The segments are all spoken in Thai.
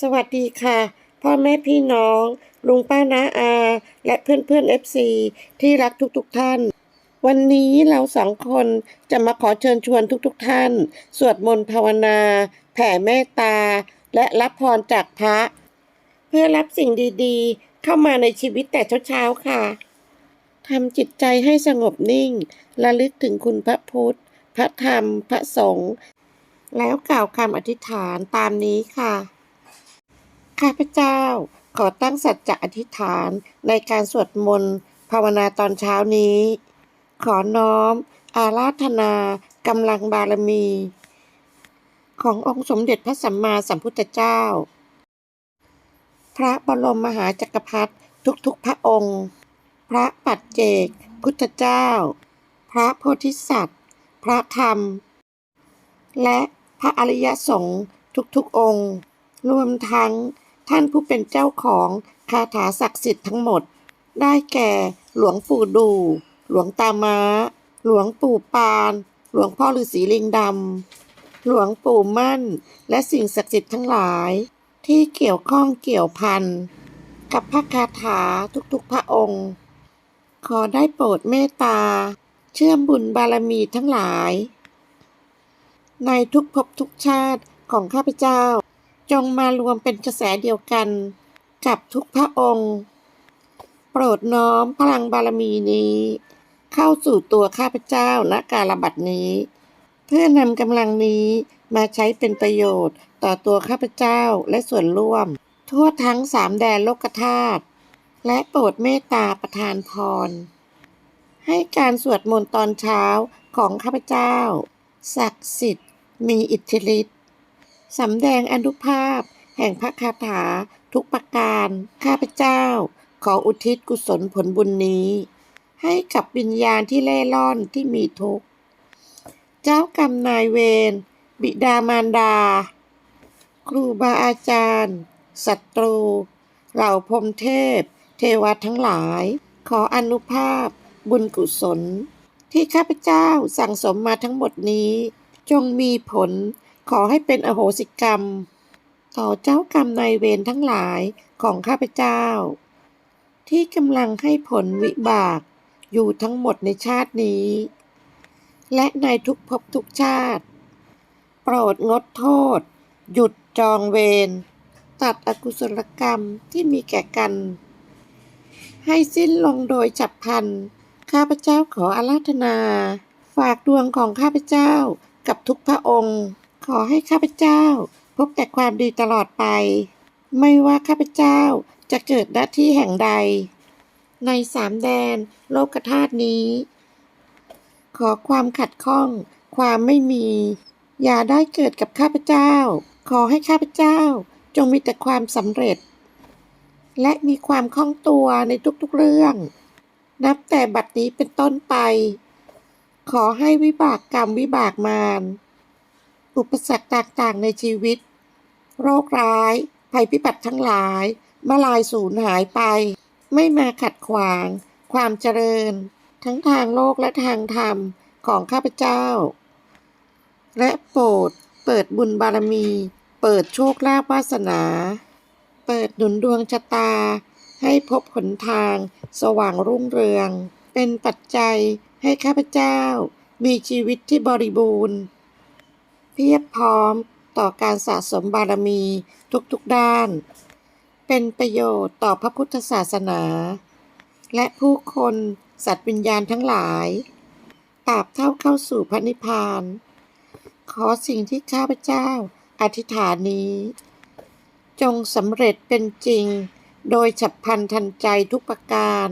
สวัสดีค่ะ พ่อแม่พี่น้อง ลุงป้าน้าอา และเพื่อนเพื่อนเอฟซีที่รักทุกๆทท่าน วันนี้เราสองคนจะมาขอเชิญชวนทุกๆทท่าน สวดมนต์ภาวนา แผ่เมตตา และรับพรจากพระ เพื่อรับสิ่งดีๆ เข้ามาในชีวิตแต่เช้าๆค่ะทำจิตใจให้สงบนิ่งระลึกถึงคุณพระพุทธ พระธรรม พระสงฆ์แล้วกล่าวคำอธิษฐานตามนี้ค่ะ ข้าพเจ้า ขอตั้งสัจจะอธิษฐานในการสวดมนต์ภาวนาตอนเช้านี้ ขอน้อม อาราธนากำลังบารมี ขององค์สมเด็จพระสัมมาสัมพุทธเจ้า พระบรมมหาจักรพรรดิทุกๆพระองค์ พระปัจเจก พุทธเจ้า พระโพธิสัตว์ พระธรรม และพระอริยสงฆ์ทุกๆองค์ รวมทั้ง ท่านผู้เป็นเจ้าของคาถาศักดิ์สิทธิ์ทั้งหมด ได้แก่หลวงปู่ดู หลวงตาม้า หลวงปู่ปาน หลวงพ่อฤาษีลิงดำ หลวงปู่มั่น และสิ่งศักดิ์สิทธิ์ทั้งหลาย ที่เกี่ยวข้องเกี่ยวพันกับพระคาถาทุกๆพระองค์ ขอได้โปรดเมตตา เชื่อมบุญบารมีทั้งหลาย ในทุกภพทุกชาติของข้าพเจ้า จงมารวมเป็นกระแสเดียวกันกับทุกพระองค์ โปรดน้อมพลังบารมีนี้ เข้าสู่ตัวข้าพเจ้าณกาลบัดนี้ เพื่อนำกำลังนี้มาใช้เป็นประโยชน์ต่อตัวข้าพเจ้าและส่วนร่วม ทั่วทั้งสามแดนโลกธาตุและโปรดเมตตาประทานพร ให้การสวดมนต์ตอนเช้าของข้าพเจ้า ศักดิ์สิทธิ์มีอิทธิฤทธิ สำแดงอนุภาพ แห่งพระคาถา ทุกประการ ข้าพเจ้า ขออุทิศกุศลผลบุญนี้ ให้กับวิญญาณที่เล่ร่อนที่มีทุกข์ เจ้ากรรมนายเวร บิดามารดา ครูบาอาจารย์ศัตรู เหล่าพรมเทพ เทวาทั้งหลาย ขออนุภาพ บุญกุศล ที่ข้าพเจ้าสั่งสมมาทั้งหมดนี้ จงมีผล ขอให้เป็นอโหสิกรรม ต่อเจ้ากรรมนายเวรทั้งหลายของข้าพเจ้า ที่กำลังให้ผลวิบากอยู่ทั้งหมดในชาตินี้ และในทุกภพทุกชาติ โปรดงดโทษ หยุดจองเวรตัดอกุศลกรรมที่มีแก่กัน ให้สิ้นลงโดยฉับพันข้าพเจ้าขออาราธนา ฝากดวงของข้าพเจ้ากับทุกพระองค์ ขอให้ข้าพเจ้า พบแต่ความดีตลอดไป ไม่ว่าข้าพเจ้าจะเกิดหน้าที่แห่งใด ในสามแดนโลกธาตุนี้ ขอความขัดข้อง ความไม่มี อย่าได้เกิดกับข้าพเจ้า ขอให้ข้าพเจ้าจงมีแต่ความสำเร็จ และมีความคล่องตัวในทุกๆเรื่อง นับแต่บัดนี้เป็นต้นไป ขอให้วิบากกรรมวิบากมาร อุปสรรคต่างๆในชีวิต โรคร้าย ภัยพิบัติทั้งหลาย มาลายสูญหายไป ไม่มาขัดขวาง ความเจริญ ทั้งทางโลกและทางธรรมของข้าพเจ้า และโปรดเปิดบุญบารมี เปิดโชคลาภวาสนา เปิดหนุนดวงชะตา ให้พบหนทางสว่างรุ่งเรือง เป็นปัจจัยให้ข้าพเจ้า มีชีวิตที่บริบูรณ์ เพียบพร้อมต่อการสะสมบารมีทุกๆด้าน เป็นประโยชน์ต่อพระพุทธศาสนา และผู้คนสัตว์วิญญาณทั้งหลายตราบเท่าเข้าสู่พระนิพพาน ขอสิ่งที่ข้าพเจ้าอธิษฐานนี้ จงสำเร็จเป็นจริงโดยฉับพลันทันใจทุกประการ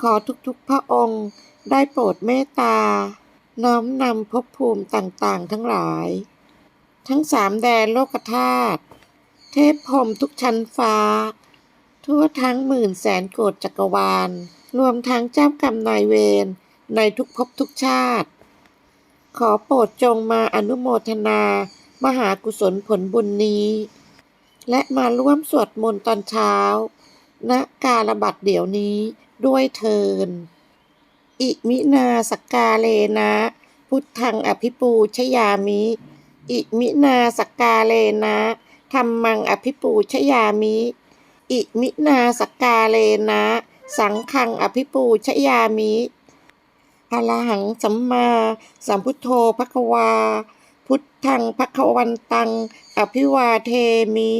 ขอทุกๆพระองค์ได้โปรดเมตตา น้อมนำภพภูมิต่างๆ ทั้งหลาย ทั้งสามแดนโลกธาตุเทพพรมทุกชั้นฟ้า ทั่วทั้งหมื่นแสนโกดจักรวาล รวมทั้งเจ้ากรรมนายเวรในทุกภพทุกชาติ ขอโปรดจงมาอนุโมทนา มหากุศลผลบุญนี้ และมาร่วมสวดมนต์ตอนเช้าณกาลบัดเดี๋ยวนี้ด้วยเทิน อิมินาสกกาเลนะ พุทธังอภิปูชยามิ อิมินาสกกาเลนะธรรมังอภิปูชยามิ อิมินาสกกาเลนะ สังฆังอภิปูชยามิอรหังสัมมาสัมพุทโธภควา พุทธังภควันตัง อภิวาเทมิ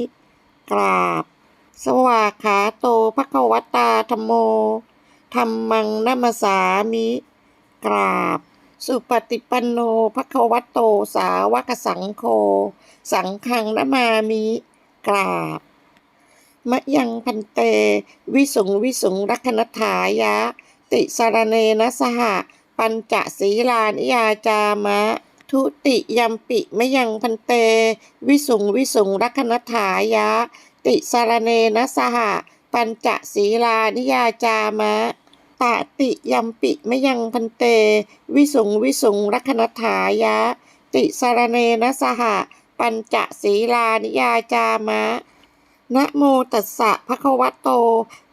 กราบ สวากขาโตภควตาธรรมโม ธรรมังนัมสสามิ กราบ สุปฏิปันโนภควตโตสาวกสังโฆสังฆังนมามิ กราบ มะยังพันเต วิสุงวิสุงรักนถายะ ติสารเนนะสหะ ปัญจศีลานิยาจามะ ทุติยัมปิมะยังพันเต วิสุงวิสุงรักนถายะ ติสารเนนะสหะ ปัญจศีลานิยาจามะตติยัมปิมยังพันเต วิสุงวิสุงรักนถายะ ติสารเนนะสหะ ปัญจศีลานิยาจามะนะโมตัสสะภะคะวะโต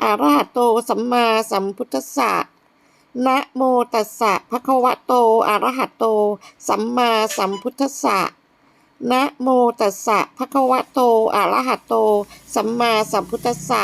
อะระหะโตสัมมาสัมพุทธัสสะนะโมตัสสะภะคะวะโต อะระหะโต สัมมาสัมพุทธัสสะนะโมตัสสะภะคะวะโต อะระหะโต สัมมาสัมพุทธัสสะ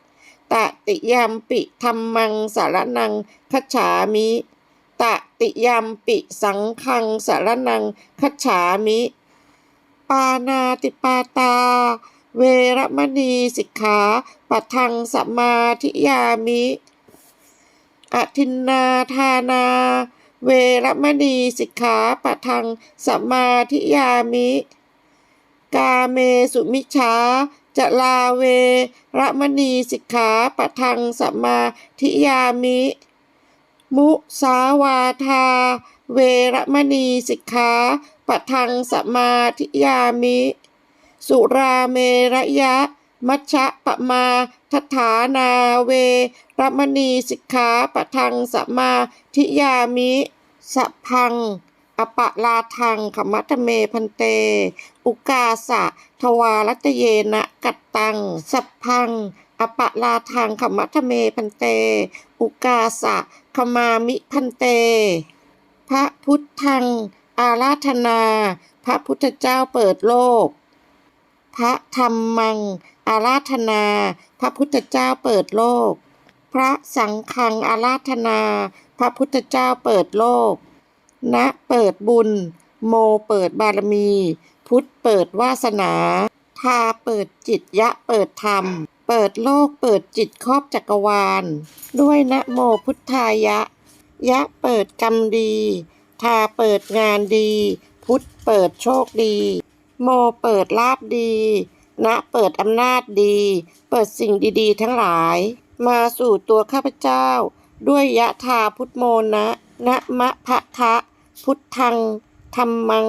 ตติยัมปิธัมมังสารนังคัจฉามิตติยัมปิสังฆังสารนังคัจฉามิ ปานาติปาตา เวรมณีสิกขาปัทังสมาธิยามิอทินนาทานา เวรมณีสิกขาปัทังสมาธิยามิ กาเมสุมิชา จะลาเวรมณีสิกขาปัทังสมาธิยามิ มุสาวาทา เวรมณีสิกขาปัทังสมาธิยามิ สุราเมระยะ มัชฌะปะมาทัฐานาเวรมณีสิกขาปะทังสมมาธิยามิสัพพังอปะลาทังขมัตเมพันเต อุกาสะ ทวารัตเยนะกัตตัง สัพพัง อปะลาทังขมัตเมพันเต อุกาสะขมามิพันเต พระพุทธัง อาราธนา พระพุทธเจ้าเปิดโลก พระธรรมัง อาราธนา พระพุทธเจ้าเปิดโลก พระสังฆัง อาราธนา พระพุทธเจ้าเปิดโลก ณ เปิดบุญ โมเปิดบารมี พุทธเปิดวาสนา ทาเปิดจิตยะเปิดธรรม เปิดโลกเปิดจิตครอบจักรวาล ด้วยนะโมพุทธายะ ยะเปิดกรรมดี ทาเปิดงานดี พุทธเปิดโชคดี โมเปิดลาบดีนะเปิดอำนาจดี เปิดสิ่งดีๆ ทั้งหลาย มาสู่ตัวข้าพเจ้า ด้วยยะธาพุทโมนะนะมะพะทะ พุทธังธรรมัง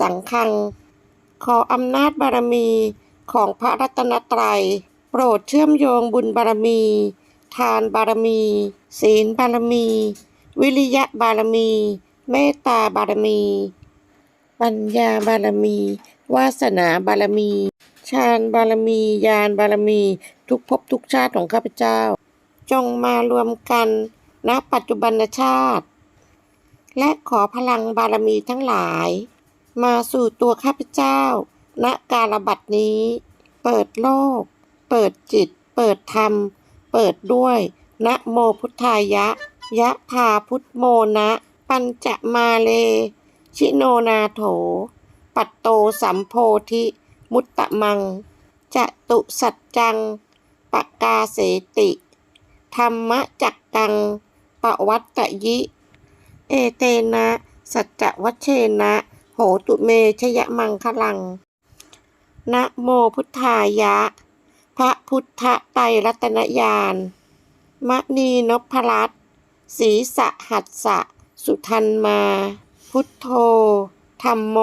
สังฆัง ขออำนาจบารมีของพระรัตนตรัย โปรดเชื่อมโยงบุญบารมี ทานบารมี ศีลบารมี วิริยะบารมี เมตตาบารมี ปัญญาบารมี วาสนาบารมี ฌานบารมี ญาณบารมี ทุกภพทุกชาติของข้าพเจ้า จงมารวมกันณปัจจุบันชาติ และขอพลังบารมีทั้งหลาย มาสู่ตัวข้าพเจ้า ณกาลบัดนี้ เปิดโลก เปิดจิต เปิดธรรม เปิดด้วยนะโมพุทธายะ ยะธาพุทโมนะ ปัญจมาเล ชิโนนาโถ ปัตโตสัมโพธิ มุตตะมัง จะตุสัจจัง ปะกาเสติ ธรรมจักกัง ปะวัตตยิ เอเตนะ สัจจวัชเชนะ โหตุเมชยมังคลัง นะโมพุทธายะ พระพุทธไตรรัตนญาณมณีนพรัตศีสะหัสสะ สุทันมา พุทโธธรรมโม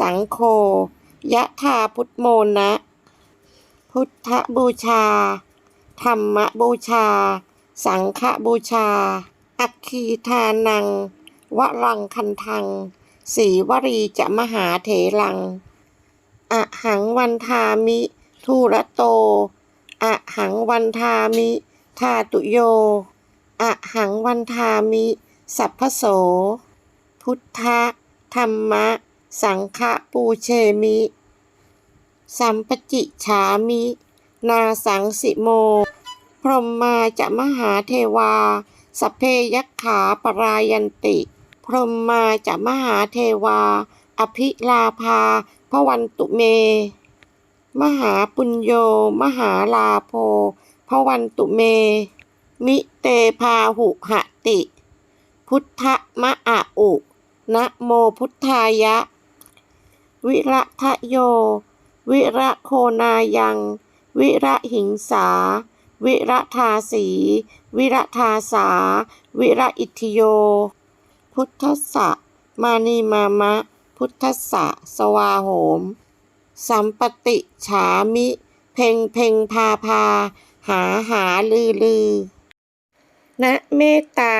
สังโฆยะธาพุทโมนะ พุทธบูชา ธรรมบูชา สังฆบูชา อัคคีทานัง วรังคันทัง สีวรีจะมหาเถรังอะหังวันทามิทูระโตอะหังวันทามิทาตุโยอะหังวันทามิ สัพพโส พุทธะธรรมะ สังฆปูเชมิ สัมปจิฉามิ นาสังสิโม พรหมมาจะมหาเทวาสพเพยัคขาปรายันติ รหมมาจะมหาเทวา อภิลาภาพวันตุเม มหาปุญโย มหาลาโภพวันตุเม มิเตพาหุหติ พุทธมะอะอุนะโมพุทธายะ วิระทะโย วิระโคนายัง วิระหิงสา วิระทาสี วิระทาสา วิระอิทธิโย พุทธสสะมานีมามะ พุทธสสะสวาโหม สัมปติฉามิ เพ่งเพ่งพาพา หาหาลือลือนะเมตตา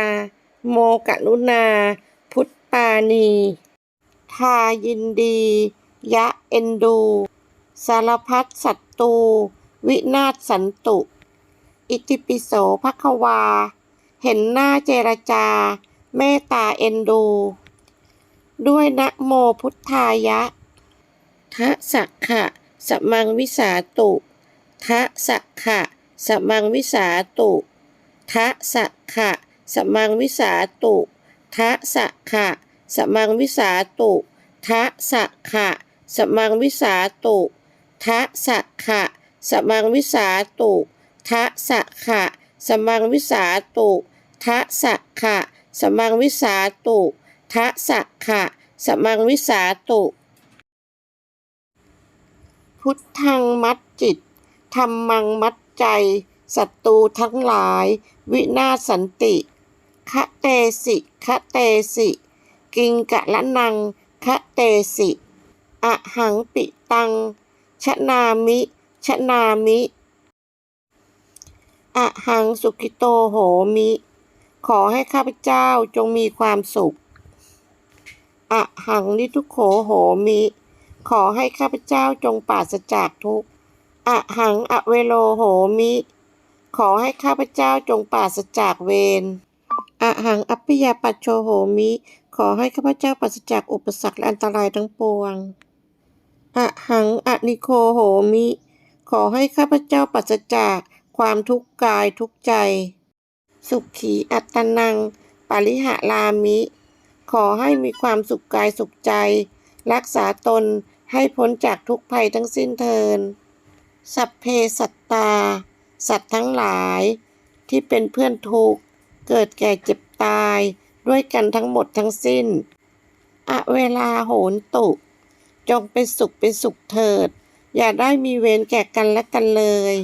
โมกรุณา พุทธปานี ทายินดี ยะเอ็นดู สารพัดสัตตู วินาศสันตุ อิติปิโสภควา เห็นหน้าเจรจา เมตตาเอ็นดู ด้วยนะโมพุทธายะ ทะสักขะสมังวิสาตุทะสักขะสมังวิสาตุทะสักขะสมังวิสาตุทะสักขะสมังวิสาตุทะสักขะสมังวิสาตุทะสักขะสมังวิสาตุทะสักขะสมังวิสาตุทะสักขะ สมังวิสาตุทะสักขะ สมังวิสาตุ พุทธังมัดจิตธรรมังมัดใจศัตรูทั้งหลาย วินาศสันติคะเตสิคะเตสิ กิงกะละนังคะเตสิอะหังปิตัง ชนามิชนามิอะหังสุขิโตโหมิ ขอให้ข้าพเจ้าจงมีความสุข อะหังนิทุโขโหมิ ขอให้ข้าพเจ้าจงปราศจากทุกข์ อะหังอเวโลโหมิ ขอให้ข้าพเจ้าจงปราศจากเวร อะหังอัปยาปัจโชโหมิ ขอให้ข้าพเจ้าปราศจากอุปสรรคและอันตรายทั้งปวง อะหังอนิโคโหมิ ขอให้ข้าพเจ้าปราศจากความทุกข์กายทุกข์ใจ สุขีอัตตนังปาริหะลามิ ขอให้มีความสุขกายสุขใจ รักษาตนให้พ้นจากทุกภัยทั้งสิ้นเทิน สัพเพสัตตา สัตว์ทั้งหลาย ที่เป็นเพื่อนทุกข์ เกิดแก่เจ็บตาย ด้วยกันทั้งหมดทั้งสิ้น อะเวลาโหนตุ จงเป็นสุขเป็นสุขเถิด อย่าได้มีเวรแก่กันและกันเลย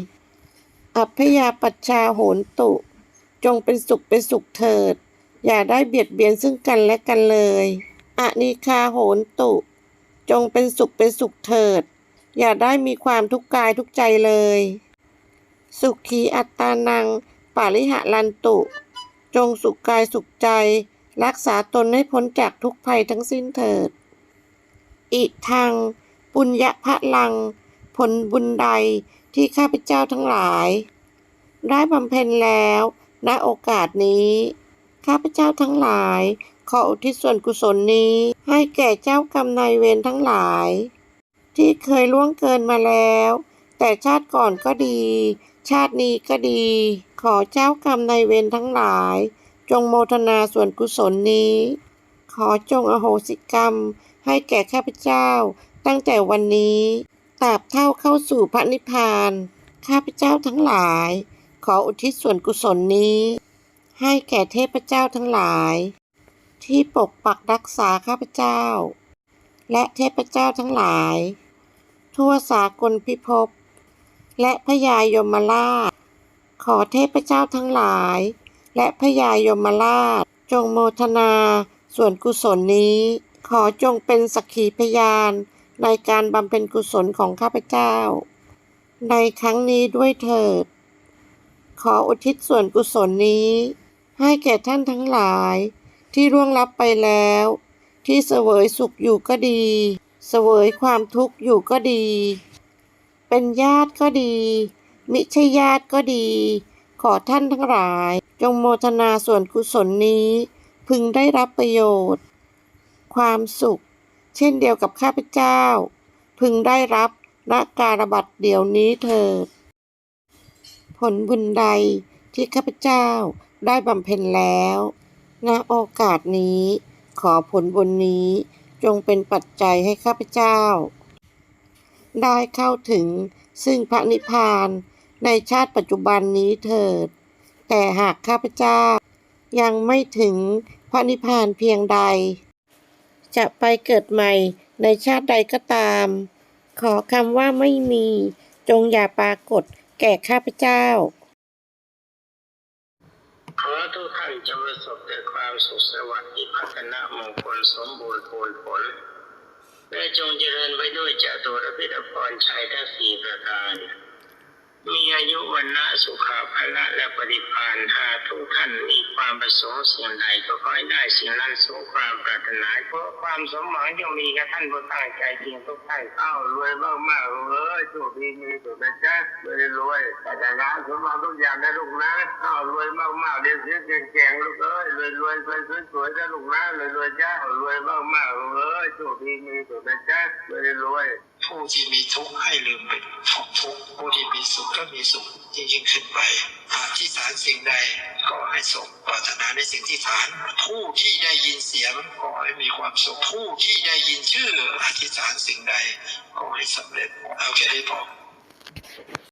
อัพยาปัชชาโหนตุ จงเป็นสุขเป็นสุขเถิด อย่าได้เบียดเบียนซึ่งกันและกันเลยอะนิคาโหนตุ จงเป็นสุขเป็นสุขเถิด อย่าได้มีความทุกข์กายทุกใจเลย สุขีอัตตานัง ปาริหะลันตุ จงสุขกายสุขใจ รักษาตนให้พ้นจากทุกภัยทั้งสิ้นเถิด อิทัง ปุญญพะลัง ผลบุญใดที่ข้าพเจ้าทั้งหลาย ได้บำเพ็ญแล้ว ณโอกาสนี้ ข้าพเจ้าทั้งหลาย ขออุทิศส่วนกุศลนี้ ให้แก่เจ้ากรรมนายเวรทั้งหลาย ที่เคยล่วงเกินมาแล้ว แต่ชาติก่อนก็ดี ชาตินี้ก็ดี ขอเจ้ากรรมนายเวรทั้งหลาย จงโมทนาส่วนกุศลนี้ ขอจงอโหสิกรรม ให้แก่ข้าพเจ้า ตั้งแต่วันนี้ตราบเท่าเข้าสู่พระนิพพาน ข้าพเจ้าทั้งหลาย ขออุทิศส่วนกุศลนี้ ให้แก่เทพเจ้าทั้งหลาย ที่ปกปักรักษาข้าพเจ้า และเทพเจ้าทั้งหลาย ทั่วสากลพิภพและพญายมราช ขอเทพเจ้าทั้งหลาย และพญายมราช จงโมทนาส่วนกุศลนี้ ขอจงเป็นสักขีพยานในการบำเพ็ญกุศลของข้าพเจ้า ในครั้งนี้ด้วยเถิด ขออุทิศส่วนกุศลนี้ ให้แก่ท่านทั้งหลาย ที่ร่วงลับไปแล้ว ที่เสวยสุขอยู่ก็ดี เสวยความทุกข์อยู่ก็ดี เป็นญาติก็ดี มิใช่ญาติก็ดี ขอท่านทั้งหลาย จงโมทนาส่วนกุศลนี้ พึงได้รับประโยชน์ ความสุข เช่นเดียวกับข้าพเจ้า พึงได้รับณการบัตเดี๋ยวนี้เถิด ผลบุญใดที่ข้าพเจ้าได้บำเพ็ญแล้วณโอกาสนี้ ขอผลบุญนี้จงเป็นปัจจัยให้ข้าพเจ้า ได้เข้าถึงซึ่งพระนิพพานในชาติปัจจุบันนี้เถิด แต่หากข้าพเจ้ายังไม่ถึงพระนิพพานเพียงใด จะไปเกิดใหม่ในชาติใดก็ตาม ขอคำว่าไม่มีจงอย่าปรากฏ แก่ข้าพเจ้า ขอทุกท่านจงประสบแต่ความสุขสวัสดิ์พัฒนามงคลสมบูรณ์ผลผลและจงเจริญไปด้วยจตุรพิธพรชัยทั้งสี่ประการ มีอายุวันนะสุขาภละและปฏิพานหากทุกท่านมีความประสงค์สิ่งใดก็ขอให้ได้สิ่งนั้นสมความปรารถนาเพราะความสมหวังจงมีกับท่านผู้ตั้งใจจริงทุกท่านเอ้ารวยมากมากๆเลยโชคดีมีสุขนะจ๊ะรวยรวยแต่แต่งานสมหวังทุกอย่างนะลูกนะเอ้ารวยมากมากๆเรียนเสียเก่งๆลูกเอ้ยรวยรวยรวยสวยๆนะลูกนะรวยรวยจ้ารวยมากมากๆเลยโชคดีมีสุขนะจ๊ะรวยรวย ผู้ที่มีทุกข์ให้ลืมไปของทุกข์ผู้ที่มีสุขก็มีสุขยิ่งยิ่งขึ้นไปอธิษฐานสิ่งใดก็ให้สมปรารถนาในสิ่งที่ฐาน ผู้ที่ได้ยินเสียงก็ให้มีความสุขผู้ที่ได้ยินชื่ออธิษฐานสิ่งใดก็ให้สำเร็จเอาแค่นี้พอ